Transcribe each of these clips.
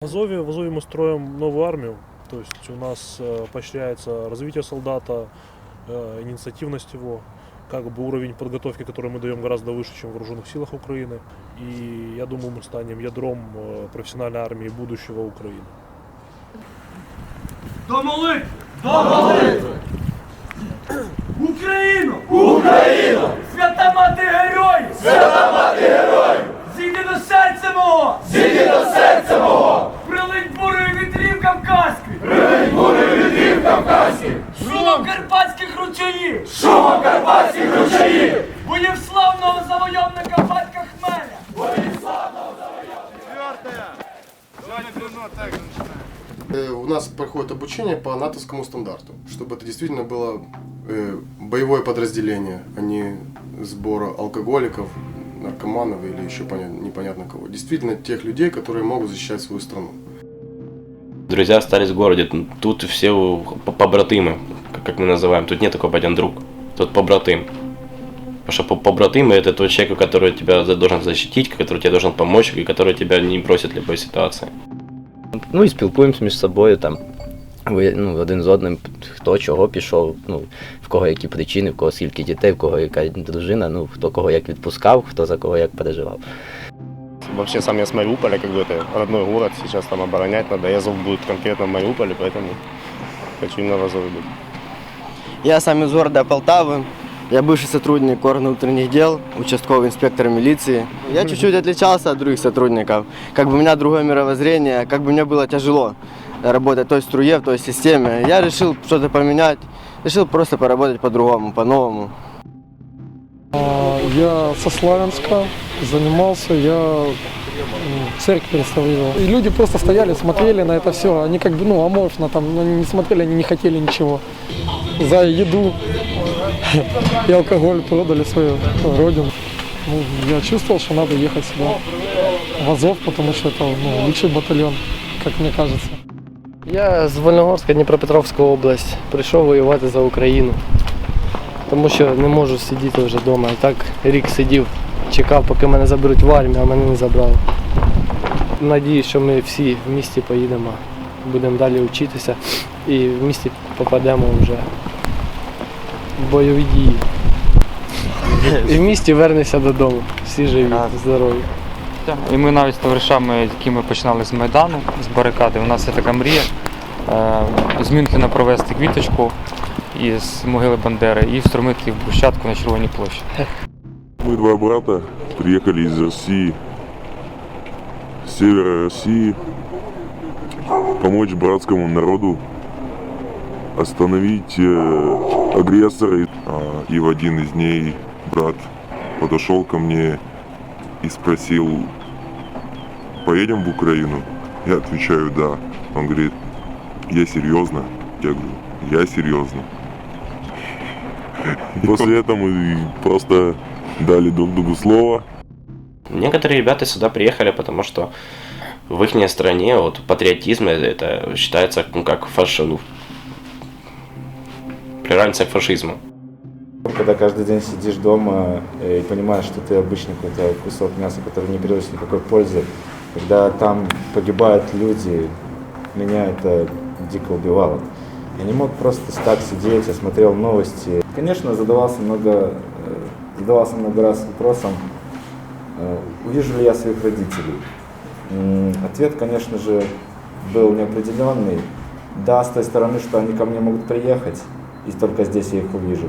В Азове, в Азове мы строим новую армию, то есть у нас э, поощряется развитие солдата, э, инициативность его, как бы уровень подготовки, который мы даем, гораздо выше, чем в вооруженных силах Украины. И я думаю, мы станем ядром э, профессиональной армии будущего Украины. До молитви! До молитви! Україну! Україну! Свята мати героїв! Свята мати героїв! Зійди до серця мого! Зійди до серця мого! Шумом карпатських ручаїв! Боїв славного завойовника батька Хмеля! Э, У нас проходит обучение по натовскому стандарту, чтобы это действительно было э, боевое подразделение, а не сбор алкоголиков, наркоманов или еще поня- непонятно кого. Действительно тех людей, которые могут защищать свою страну. Друзья остались в городе. Тут все побратимы, как- как мы называем. Тут нет такого один друг. Тут побратым. Потому что по- побратимы это тот человек, который тебя за- должен защитить, который тебе должен помочь, и который тебя не бросит в любой ситуации. Ну і спілкуємося між собою там. Ви, ну, один з одним, хто чого пішов, ну, в кого які причини, в кого скільки дітей, в кого яка дружина, ну, хто кого як відпускав, хто за кого як переживав. Вообще сам я с Мариуполя, как бы это родной город, сейчас там оборонять надо. Азов будет конкретно в Мариуполе, поэтому хочу именно в Азове быть. Я сам из города Полтавы. Я бывший сотрудник органов внутренних дел, участковый инспектор милиции. Я чуть-чуть отличался от других сотрудников. Как бы у меня другое мировоззрение, как бы мне было тяжело работать в той струе, в той системе. Я решил что-то поменять, решил просто поработать по-другому, по-новому. А, Я со Славянска занимался, я церковь реставрировал. И люди просто стояли, смотрели на это все. Они как бы, ну, аморфно там, ну, они не смотрели, они не хотели ничего. За еду и алкоголь продали свою родину. Ну, я чувствовал, что надо ехать сюда, в Азов, потому что это ну, лучший батальон, как мне кажется. Я з Вольногорська, Дніпропетровська область. Прийшов воювати за Україну. Тому що не можу сидіти вже вдома. І так рік сидів, чекав, поки мене заберуть в армію, а мене не забрали. Надію, що ми всі в місті поїдемо, будемо далі вчитися і в місті попадемо вже в бойові дії. І в місті вернемося додому. Всі живі, здорові. І ми навіть з товаришами, які ми починали з Майдану, з барикади, у нас є така мрія е, з Мюнхена провести квіточку із могили Бандери і встромити в брусчатку на Червоній площі. Мы два брата приехали из России, с севера России, помочь братскому народу остановить э, агрессора. А, И в один из дней брат подошел ко мне и спросил, поедем в Украину? Я отвечаю, да. Он говорит, я серьезно? Я говорю, я серьезно. После этого мы просто дали друг другу слово. Некоторые ребята сюда приехали, потому что в их стране вот патриотизм это считается ну, как фаш... ну, приравнивается к фашизму. Когда каждый день сидишь дома и понимаешь, что ты обычный какой-то кусок мяса, который не приносит никакой пользы, когда там погибают люди, меня это дико убивало. Я не мог просто так сидеть, я смотрел новости. Конечно, задавался много, э, задавался много раз вопросом, э, увижу ли я своих родителей. Ответ, конечно же, был неопределенный. Да, с той стороны, что они ко мне могут приехать, и только здесь я их увижу.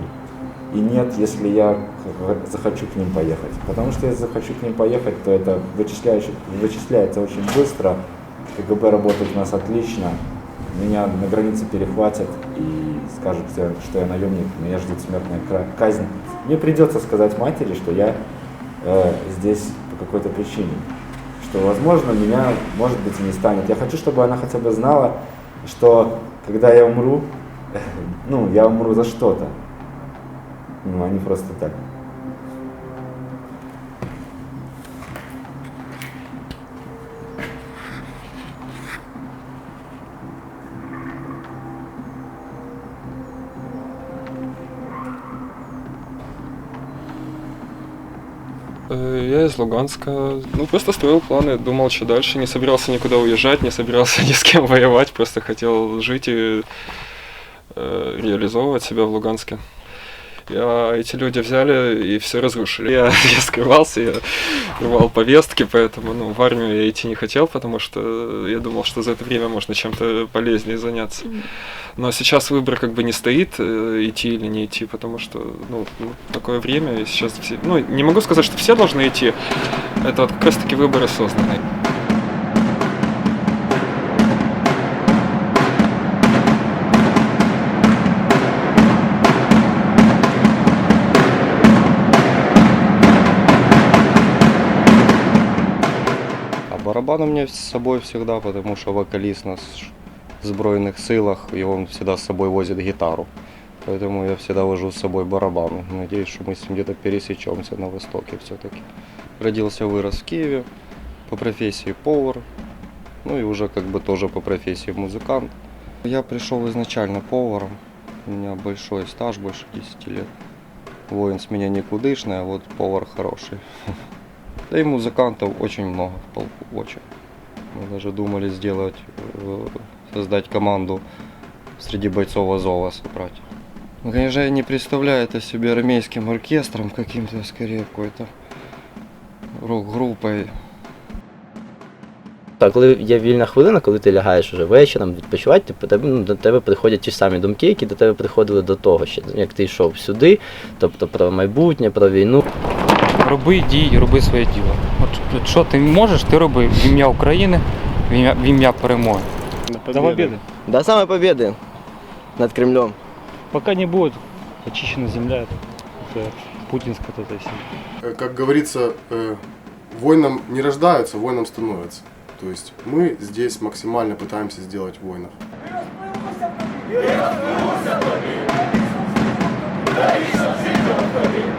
И нет, если я захочу к ним поехать. Потому что если захочу к ним поехать, то это вычисляется очень быстро. КГБ работает у нас отлично. Меня на границе перехватят и скажут, что я- наемник, меня ждет смертная казнь. Мне придется сказать матери, что я э, здесь по какой-то причине. Что, возможно, меня, может быть, и не станет. Я хочу, чтобы она хотя бы знала, что когда я умру, ну, я умру за что-то. Ну, а не просто так. Я из Луганска. Ну, просто строил планы, думал, что дальше. Не собирался никуда уезжать, не собирался ни с кем воевать. Просто хотел жить и э, реализовывать себя в Луганске. А эти люди взяли и все разрушили. Я, я скрывался, я рвал повестки, поэтому ну, в армию я идти не хотел, потому что я думал, что за это время можно чем-то полезнее заняться. Но сейчас выбор как бы не стоит, э, идти или не идти, потому что ну, ну, такое время, и сейчас все... Ну, не могу сказать, что все должны идти, это вот как раз-таки выбор осознанный. Барабан у меня с собой всегда, потому что вокалист нас в Збройных силах, и он всегда с собой возит гитару. Поэтому я всегда вожу с собой барабан. Надеюсь, что мы с ним где-то пересечемся на Востоке все-таки. Родился, вырос в Киеве, по профессии повар, ну и уже как бы тоже по профессии музыкант. Я пришел изначально поваром, у меня большой стаж, больше 10 лет. Воин с меня никудышный, а вот повар хороший. Да и музыкантов очень много в полку, очень. Мы даже думали сделать, э, создать команду среди бойцов Азова собрать. Ну, конечно, я не представляю это себе армейским оркестром каким-то, скорее, какой-то рок-группой. Так, коли є вільна хвилина, коли ти лягаєш уже вечором відпочивати, типу, тебе, ну, до тебе приходять ті ж самі думки, які до тебе приходили до того, ще, як ти йшов сюди, тобто про майбутнє, про війну. Роби дій, роби своє діло. От, от що ти можеш, ти роби в ім'я України, в ім'я, в ім'я перемоги. До победы. До самой победы над Кремлем. Пока не будет очищена земля, это путинская вот эта сила. Э, Как говорится, э, воином не рождаются, воином становятся. То есть мы здесь максимально пытаемся сделать воинов. Дай жити тобі! you.